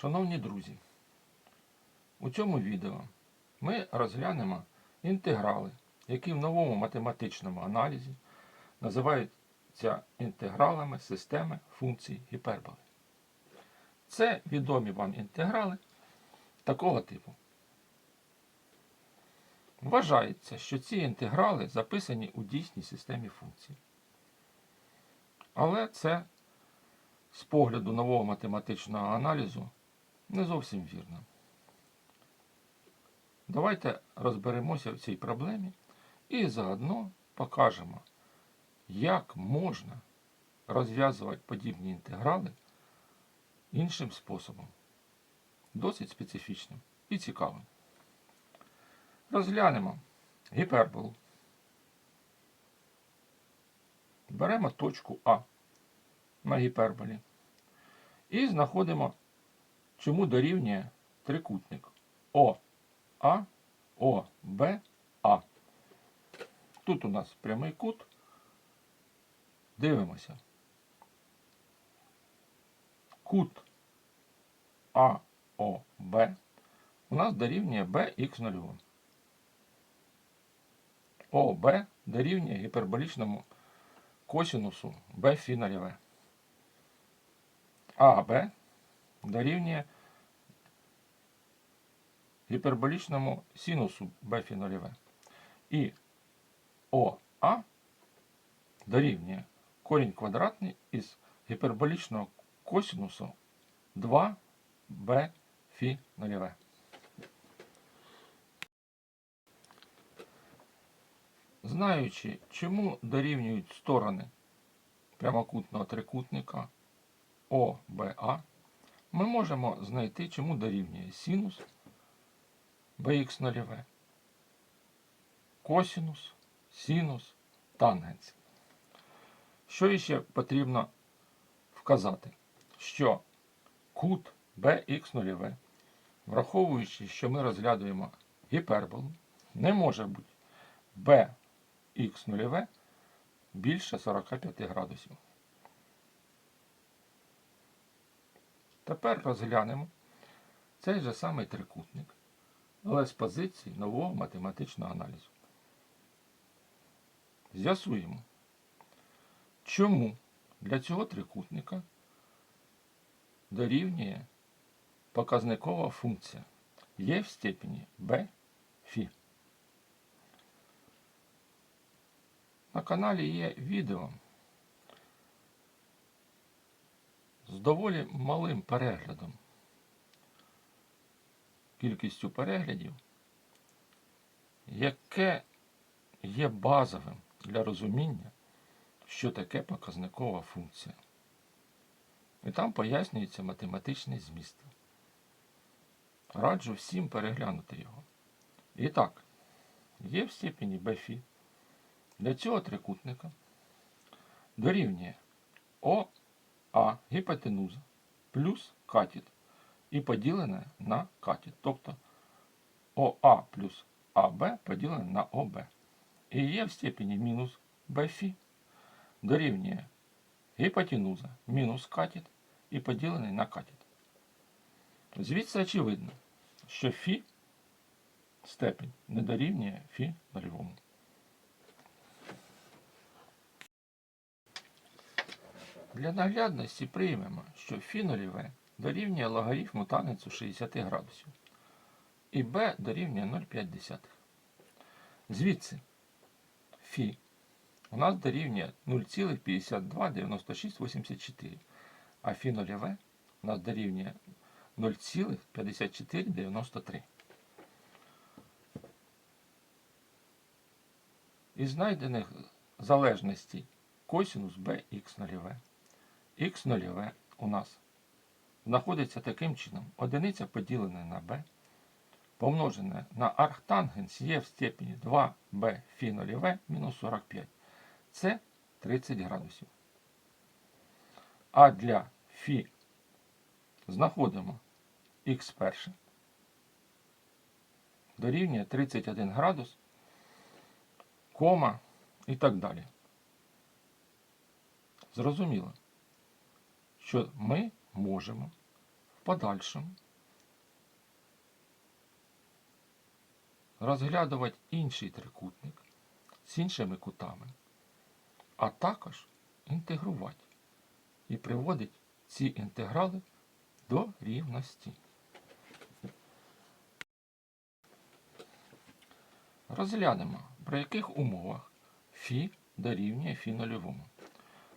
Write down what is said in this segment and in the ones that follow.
Шановні друзі, у цьому відео ми розглянемо інтеграли, які в новому математичному аналізі називаються інтегралами системи функцій гіперболи. Це відомі вам інтеграли такого типу. Вважається, що ці інтеграли записані у дійсній системі функцій. Але це з погляду нового математичного аналізу не зовсім вірно. Давайте розберемося в цій проблемі і заодно покажемо, як можна розв'язувати подібні інтеграли іншим способом. Досить специфічним і цікавим. Розглянемо гіперболу. Беремо точку А на гіперболі і знаходимо, чому дорівнює трикутник ОА, ОБ, А. Тут у нас прямий кут. Дивимося. Кут АОБ у нас дорівнює BX0. ОБ дорівнює гіперболічному косінусу b фі нульове. АБ дорівнює гіперболічному синусу b фі нульове. І ОА дорівнює корінь квадратний із гіперболічного косінусу 2b фі нульове. Знаючи, чому дорівнюють сторони прямокутного трикутника ОБА, ми можемо знайти, чому дорівнює синус bx нульове, косинус, синус, тангенс. Що ще потрібно вказати? Що кут bx нульове, враховуючи, що ми розглядуємо гіперболу, не може бути b х нульове більше 45 градусів. Тепер розглянемо цей же самий трикутник, але з позиції нового математичного аналізу. З'ясуємо, чому для цього трикутника дорівнює показникова функція є в степені b фі. На каналі є відео з доволі малим переглядом, кількістю переглядів, яке є базовим для розуміння, що таке показникова функція. І там пояснюється математичний зміст. Раджу всім переглянути його. І так, є в степені бфі для цього трикутника дорівнює ОА гіпотенуза плюс катет і поділене на катет. Тобто ОА плюс АБ поділене на ОБ. І є в степені мінус БФі дорівнює гіпотенуза мінус катет і поділений на катет. Звідси очевидно, що Фі степень не дорівнює Фі нульовому. Для наглядності приймемо, що φ 0 дорівнює логарифму танецу 60 градусів. І b дорівнює 0,5. Звідси φ у нас дорівнює 0,529684. А φ 0 у нас дорівнює 0,5493. Із знайдених залежностей косінус bx 0 в Х0В у нас знаходиться таким чином. Одиниця поділена на b, помножене на архтангенс є в степені 2b фі 0 В мінус 45. Це 30 градусів. А для Фі знаходимо х перше дорівнює 31 градус, кома і так далі. Зрозуміло що ми можемо в подальшому розглядувати інший трикутник з іншими кутами, а також інтегрувати і приводити ці інтеграли до рівності. Розглянемо, при яких умовах фі дорівнює фі нульовому.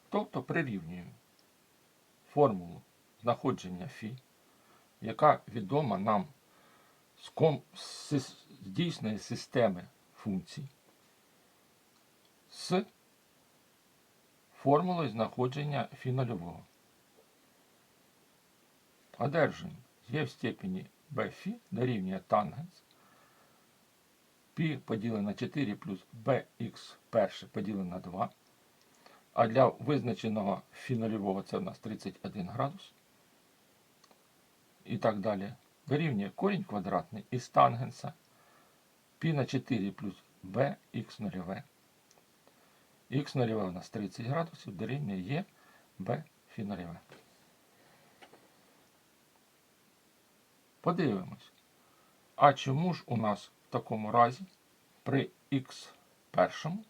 Тобто прирівнюємо формулу знаходження фі, яка відома нам з, ком... з дійсної системи функцій, з формулою знаходження фі нульового. Одержуємо є в степені bφ дорівнює тангенс π поділене на 4 плюс bx перше поділене на 2. А для визначеного фі нульового це у нас 31 градус. І так далі. Дорівнює корінь квадратний із тангенса π на 4 плюс bx нульове. Х нульове у нас 30 градусів, дорівнює є b фі. Подивимось. А чому ж у нас в такому разі при х першому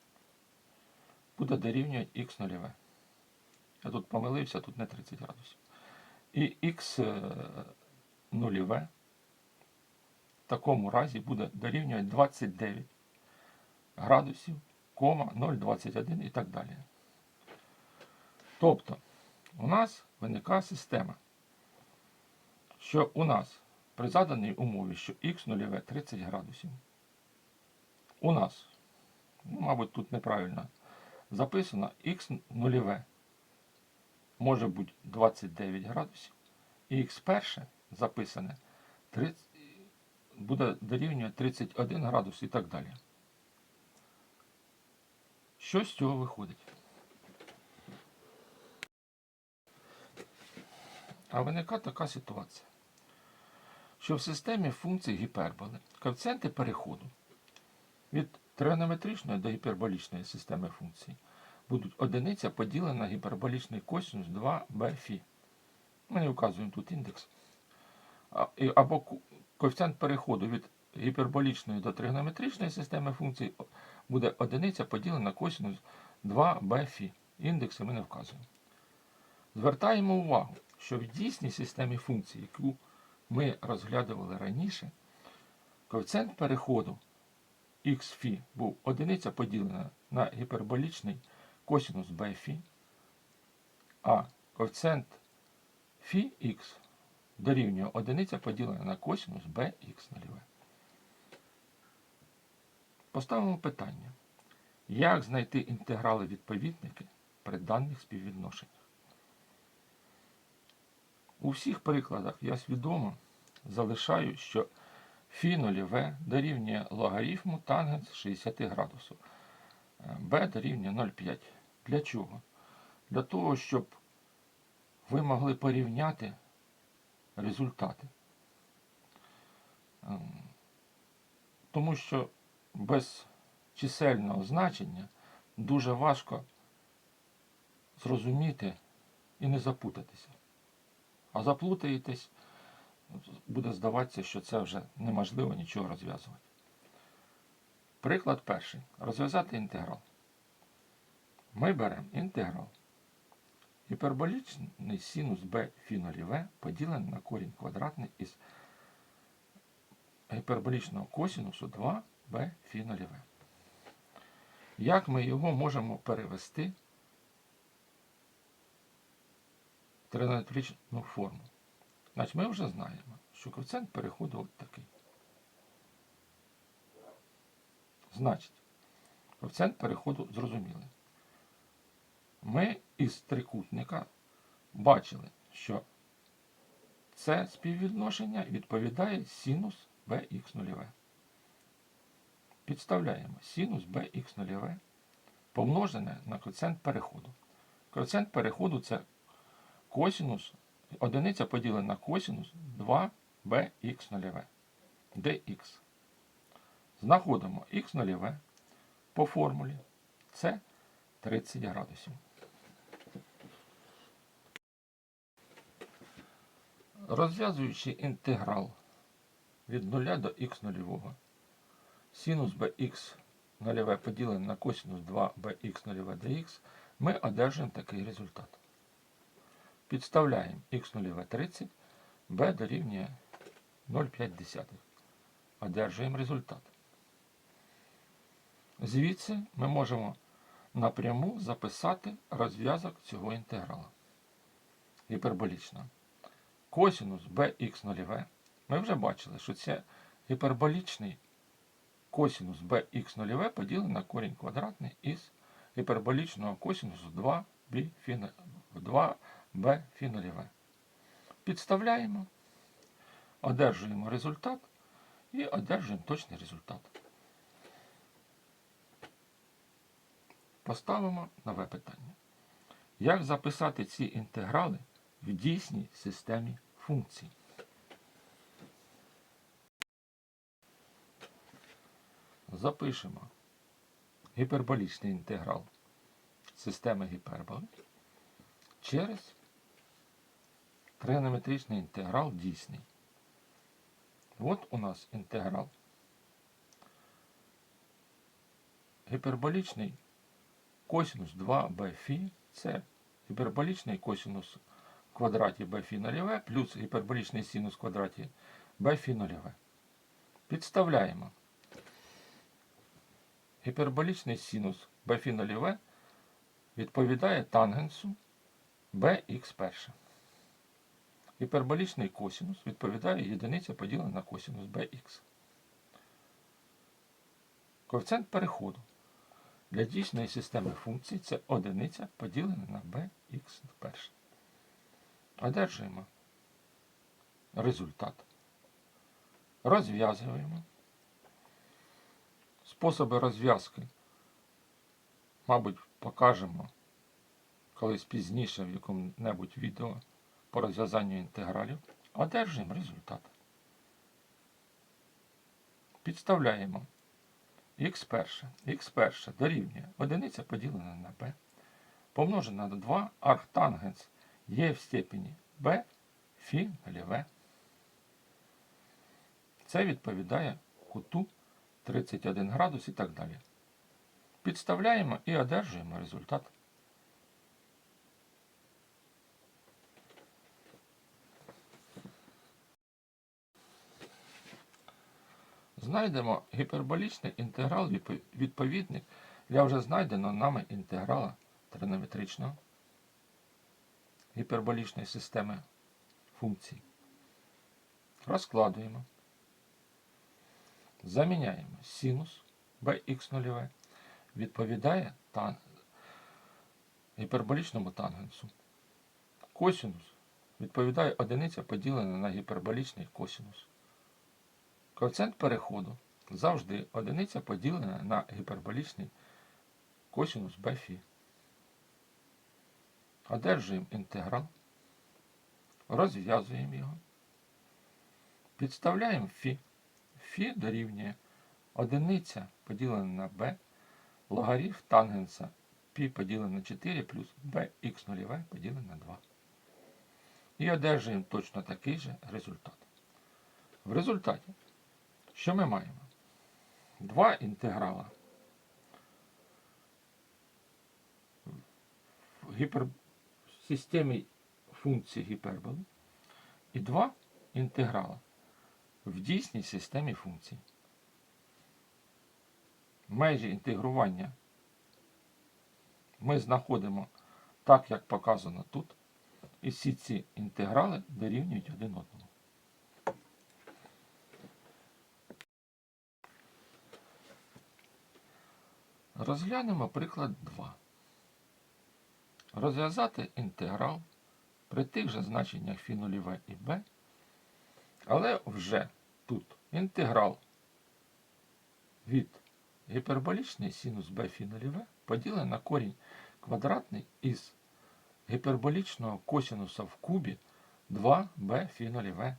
буде дорівнювати х нульове? Я тут помилився, тут не 30 градусів. І х е, нульове в такому разі буде дорівнювати 29 градусів, кома 0,21 і так далі. Тобто, у нас виникає система, що у нас при заданій умові, що х нульове 30 градусів, у нас, ну, мабуть, тут неправильно записано, х нульове може бути 29 градусів, і х перше записане 30, буде дорівнювати 31 градус і так далі. Що з цього виходить? А виникає така ситуація, що в системі функцій гіперболи коефіцієнти переходу від тригонометричної до гіперболічної системи функцій будуть одиниця поділена на гіперболічний косинус 2b фі. Ми не вказуємо тут індекс. Або коефіцієнт переходу від гіперболічної до тригонометричної системи функцій буде одиниця поділена на косинус 2b. Індекси ми не вказуємо. Звертаємо увагу, що в дійсній системі функцій, яку ми розглядували раніше, коефіцієнт переходу xφі був одиниця поділена на гіперболічний косінус бфі, а коефіцієнт фі дорівнює одиниця поділена на косінус bx нульове. Поставимо питання. Як знайти інтеграли відповідники при даних співвідношеннях? У всіх прикладах я свідомо залишаю, що фі нульове дорівнює логарифму тангенс 60 градусів. b дорівнює 0,5. Для чого? Для того, щоб ви могли порівняти результати. Ем, Тому що без чисельного значення дуже важко зрозуміти і не запутатися. А заплутаєтесь, буде здаватися, що це вже неможливо нічого розв'язувати. Приклад перший. Розв'язати інтеграл. Ми беремо інтеграл. Гіперболічний синус b фі нульове поділений на корінь квадратний із гіперболічного косинусу 2b фі нульове. Як ми його можемо перевести в тригонометричну форму? Значить, ми вже знаємо, що коефіцієнт переходу от такий. Значить, коефіцієнт переходу зрозумілий. Ми із трикутника бачили, що це співвідношення відповідає синус bx нульове. Підставляємо синус bx нульове помножене на коефіцієнт переходу. Коефіцієнт переходу це косинус, одиниця поділена на косинус 2bx нульове, dx. Знаходимо х нульове по формулі. Це 30 градусів. Розв'язуючи інтеграл від 0 до х нульового, синус bx нульове поділене на косинус 2 bx нульове dx, ми одержуємо такий результат. Підставляємо х нульове 30, b дорівнює 0,5. Одержуємо результат. Звідси ми можемо напряму записати розв'язок цього інтеграла гіперболічного. Косінус bx нульове. Ми вже бачили, що це гіперболічний косінус bx нульове поділений на корінь квадратний із гіперболічного косінусу 2b фі, 2b фі нульове. Підставляємо, одержуємо результат і одержуємо точний результат. Поставимо нове питання. Як записати ці інтеграли в дійсній системі функцій? Запишемо гіперболічний інтеграл системи гіперболи через тригонометричний інтеграл дійсний. От у нас інтеграл. Гіперболічний косинус 2b фі це гіперболічний косинус в квадраті b фі нульове плюс гіперболічний синус в квадраті b фі нульове. Підставляємо. Гіперболічний синус b фі нульове відповідає тангенсу bx перше. Гіперболічний косинус відповідає єдиниця поділена на косинус bx. Коефіцієнт переходу для дійсної системи функцій це одиниця поділена на bx перше. Одержуємо результат. Розв'язуємо. Способи розв'язки, мабуть, покажемо колись пізніше в якому-небудь відео по розв'язанню інтегралів. Одержуємо результат. Підставляємо х перше, х перше дорівнює одиниця поділена на b, помножена на 2 арктангенс є в степені b фі нульове. Це відповідає куту 31 градус і так далі. Підставляємо і одержуємо результат. Знайдемо гіперболічний інтеграл відпо- відповідний для вже знайденого нами інтеграла тринометричного гіперболічної системи функцій. Розкладуємо. Заміняємо синус bx нульове відповідає тан... гіперболічному тангенсу. Косинус відповідає одиниця поділена на гіперболічний косинус. Коефіцієнт переходу завжди одиниця поділена на гіперболічний косинус бфі. Одержуємо інтеграл, розв'язуємо його, підставляємо фі. Фі дорівнює одиниця поділена на b, логарифм тангенса π поділене на 4 плюс bx нульове поділене на 2. І одержуємо точно такий же результат. В результаті, що ми маємо? Два інтеграла в гіпер... системі функції гіперболи і два інтеграла в дійсній системі функцій. Межі інтегрування ми знаходимо так, як показано тут, і всі ці інтеграли дорівнюють один одному. Розглянемо приклад 2. Розв'язати інтеграл при тих же значеннях фі нульове і b, але вже тут інтеграл від гіперболічний синус b фі нульове поділений на корінь квадратний із гіперболічного косинуса в кубі 2b фі нульове,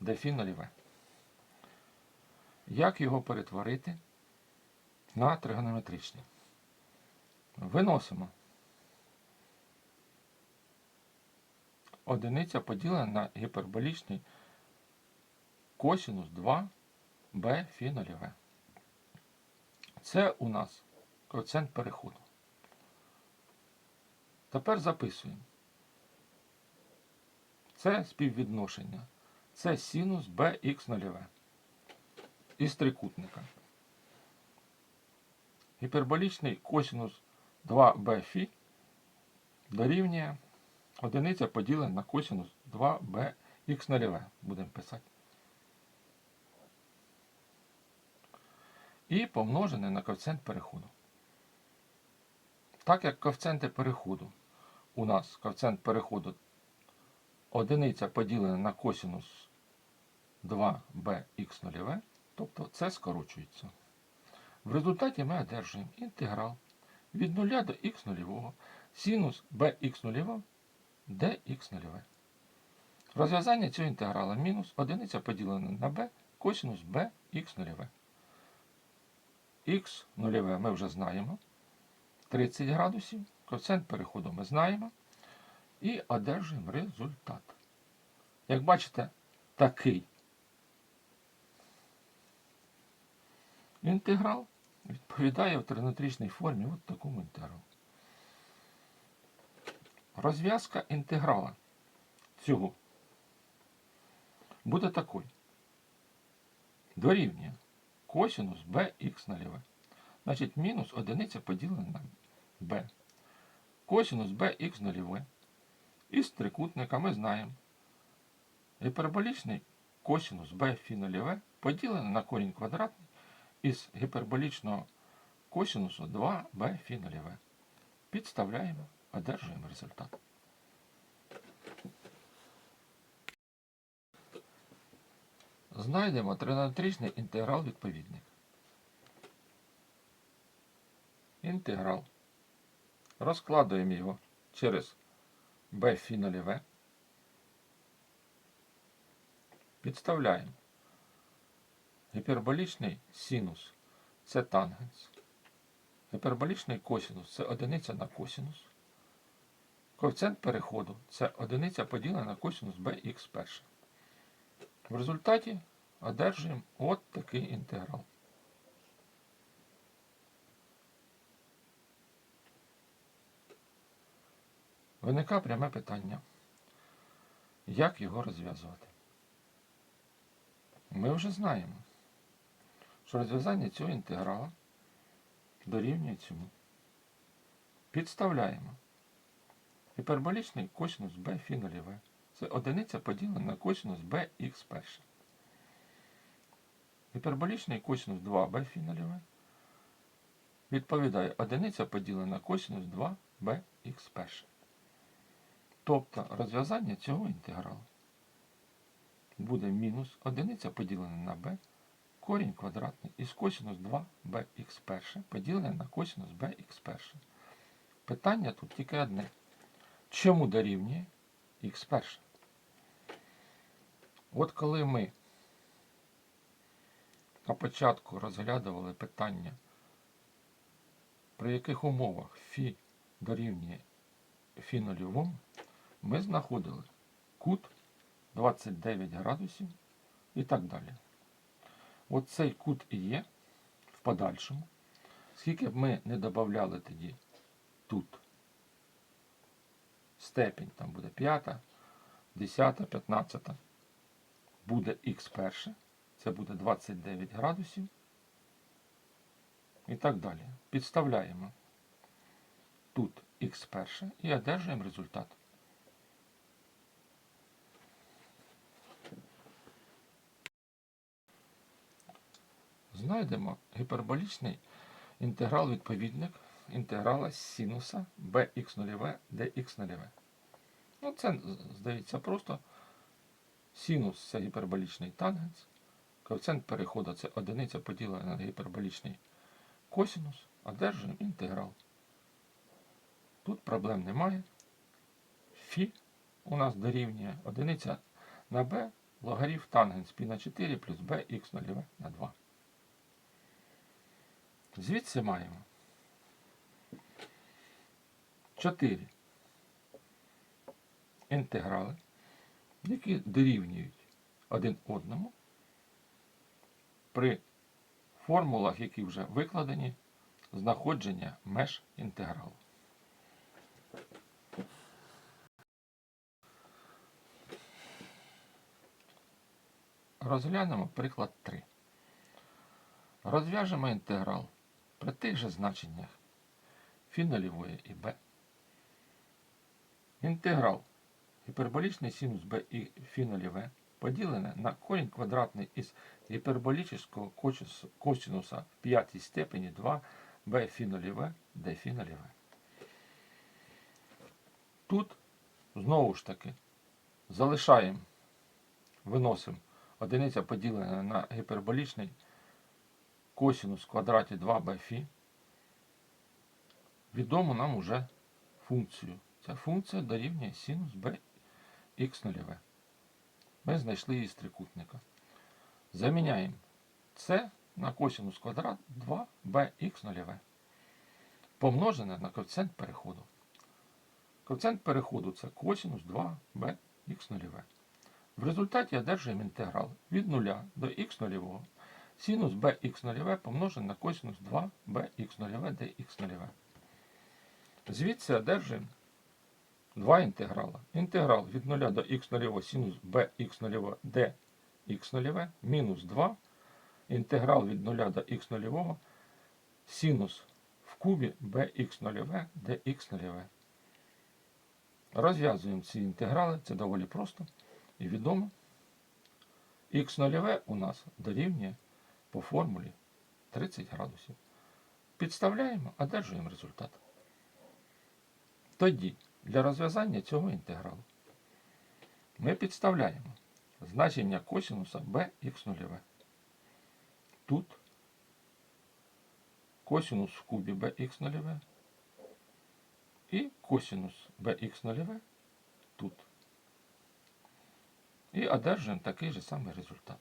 де фі нульове. Як його перетворити на тригонометричний? Виносимо одиниця поділена на гіперболічний косінус 2b фі нульове. Це у нас коефіцієнт переходу. Тепер записуємо. Це співвідношення. Це синус bx нульове із трикутника. Гіперболічний косинус 2b фі дорівнює одиниця поділена на косинус 2b х нульове. Будемо писати. І помножене на коефіцієнт переходу. Так як коефіцієнти переходу у нас коефіцієнт переходу одиниця поділена на косинус 2bx нульове, тобто це скорочується. В результаті ми одержуємо інтеграл від 0 до х нульового синус bx нульового dx нульове. Розв'язання цього інтеграла мінус одиниця поділена на b косинус bx нульове. х нульове ми вже знаємо. 30 градусів. Коефіцієнт переходу ми знаємо. І одержуємо результат. Як бачите, такий інтеграл відповідає в тринометричній формі от такому інтегралу. Розв'язка інтеграла цього буде такою. Дорівнює косинус bx наліве. Значить, мінус одиниця поділена на b. Косинус bx нульове. Із трикутника ми знаємо. Гіперболічний косинус b фі нульове поділене на корінь квадратний із гіперболічного косинусу 2b фі нульове. Підставляємо, одержуємо результат. Знайдемо тринометричний інтеграл відповідник. Інтеграл. Розкладуємо його через b фі нульове. Підставляємо. Гіперболічний синус це тангенс. Гіперболічний косинус це одиниця на косинус. Коефіцієнт переходу це одиниця поділена на косинус bx перше. В результаті одержуємо от такий інтеграл. Виникає пряме питання. Як його розв'язувати? Ми вже знаємо, що розв'язання цього інтеграла дорівнює цьому. Підставляємо. Гіперболічний косинус b фі нульове. Це одиниця поділена на косинус bx перше. Гіперболічний косинус 2b фі нульове відповідає одиниця поділена на косинус 2bx перше. Тобто розв'язання цього інтегралу буде мінус одиниця поділена на b, корінь квадратний із косинус 2bx перше поділене на косинус bx перше. Питання тут тільки одне. Чому дорівнює х перше? От коли ми на початку розглядували питання, при яких умовах фі дорівнює фі нульовому, ми знаходили кут 29 градусів і так далі. От цей кут і є в подальшому. Скільки б ми не додавали тоді тут степінь, там буде 5, 10, 15, буде х перше, це буде 29 градусів. І так далі. Підставляємо тут х перше і одержуємо результат. Знайдемо гіперболічний інтеграл відповідник інтеграла синуса bx0 dx0. Ну, це, здається, просто синус це гіперболічний тангенс. Коефіцієнт переходу це одиниця поділена на гіперболічний косинус, одержуємо інтеграл. Тут проблем немає. Фі у нас дорівнює одиниця на b логарифм тангенс π на 4 плюс bx0 на 2. Звідси маємо 4. інтеграли, які дорівнюють один одному при формулах, які вже викладені, знаходження меж інтегралу. Розглянемо приклад 3. Розв'яжемо інтеграл при тих же значеннях фі нульової і b. Інтеграл гіперболічний синус b і фі нульове поділене на корінь квадратний із гіперболічного косинуса в п'ятій степені 2 b фі нульове d фі. Тут знову ж таки залишаємо, виносимо одиниця поділена на гіперболічний косинус в квадраті 2b фі. Відому нам уже функцію. Ця функція дорівнює синус b х нульове. Ми знайшли її з трикутника. Заміняємо це на косинус квадрат 2bx нульове. Помножене на коефіцієнт переходу. Коефіцієнт переходу це косинус 2bx нульове. В результаті одержуємо інтеграл від 0 до х нульового. Синус bx нульове помножене на косинус 2bx нульове dx нульове. Звідси одержуємо два інтеграла. Інтеграл від 0 до х нульового синус bx нульового dx нульове мінус 2. Інтеграл від 0 до х нульового синус в кубі bx нульове dx нульове. Розв'язуємо ці інтеграли, це доволі просто і відомо. Х нульове у нас дорівнює по формулі 30 градусів. Підставляємо, одержуємо результат. Тоді для розв'язання цього інтегралу ми підставляємо значення косинуса bx нульове. Тут косинус в кубі bx нульове і косинус bx нульове тут. І одержуємо такий же самий результат.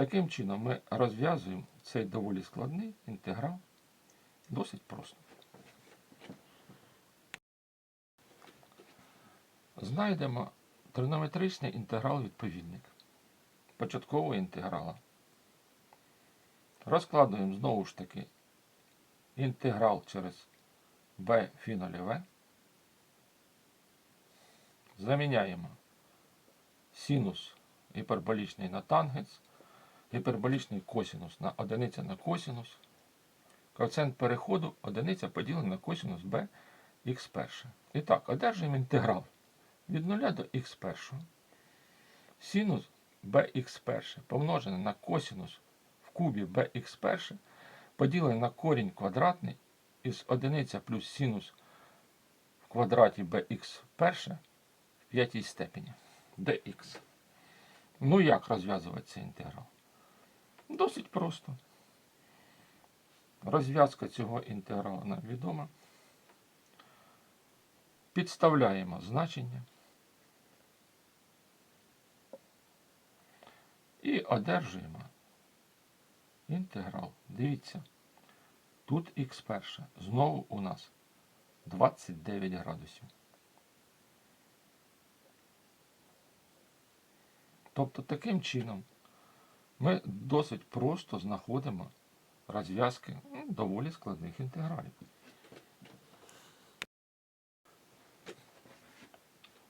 Таким чином ми розв'язуємо цей доволі складний інтеграл досить просто. Знайдемо тринометричний інтеграл відповідник початкового інтеграла. Розкладуємо знову ж таки інтеграл через b фі нульове. Заміняємо синус гіперболічний на тангенс, гіперболічний косинус на одиниця на косинус. Коефіцієнт переходу одиниця поділена на косинус b х перше. І так, одержуємо інтеграл від 0 до х першого. Синус bx перше помножене на косинус в кубі bx перше поділене на корінь квадратний із одиниця плюс синус в квадраті bx перше в п'ятій степені dx. Ну як розв'язувати цей інтеграл? Досить просто. Розв'язка цього інтегралу нам відома. Підставляємо значення і одержуємо інтеграл. Дивіться, тут х перше. Знову у нас 29 градусів. Тобто таким чином ми досить просто знаходимо розв'язки ну, доволі складних інтегралів.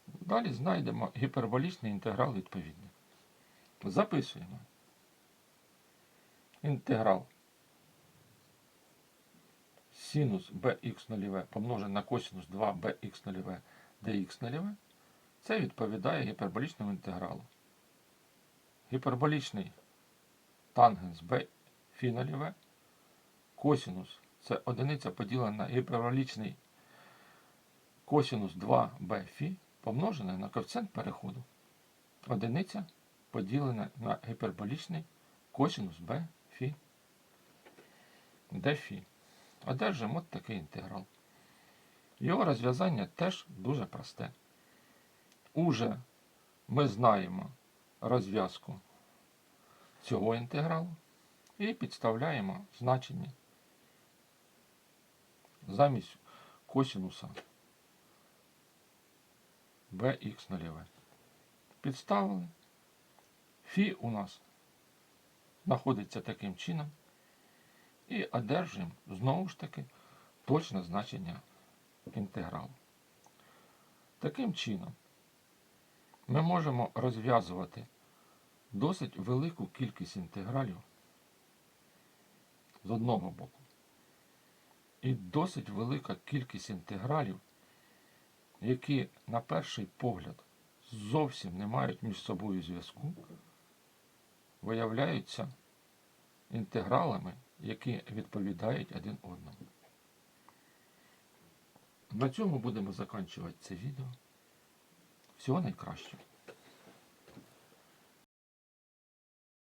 Далі знайдемо гіперболічний інтеграл відповідний. Записуємо. Інтеграл синус bx нульове помножене на косинус 2 bx нульове dx нульове. Це відповідає гіперболічному інтегралу. Гіперболічний тангенс b фі. Косинус це одиниця поділена на гіперболічний косинус 2b фі помножене на коефіцієнт переходу. Одиниця поділене на гіперболічний косинус b фі d фі. Одержимо от такий інтеграл. Його розв'язання теж дуже просте. Уже ми знаємо розв'язку цього інтегралу і підставляємо значення замість косинуса bx нульове. Підставили. Фі у нас знаходиться таким чином. І одержуємо знову ж таки точне значення інтегралу. Таким чином, ми можемо розв'язувати досить велику кількість інтегралів з одного боку. І досить велика кількість інтегралів, які на перший погляд зовсім не мають між собою зв'язку, виявляються інтегралами, які відповідають один одному. На цьому будемо закінчувати це відео. Всього найкращого.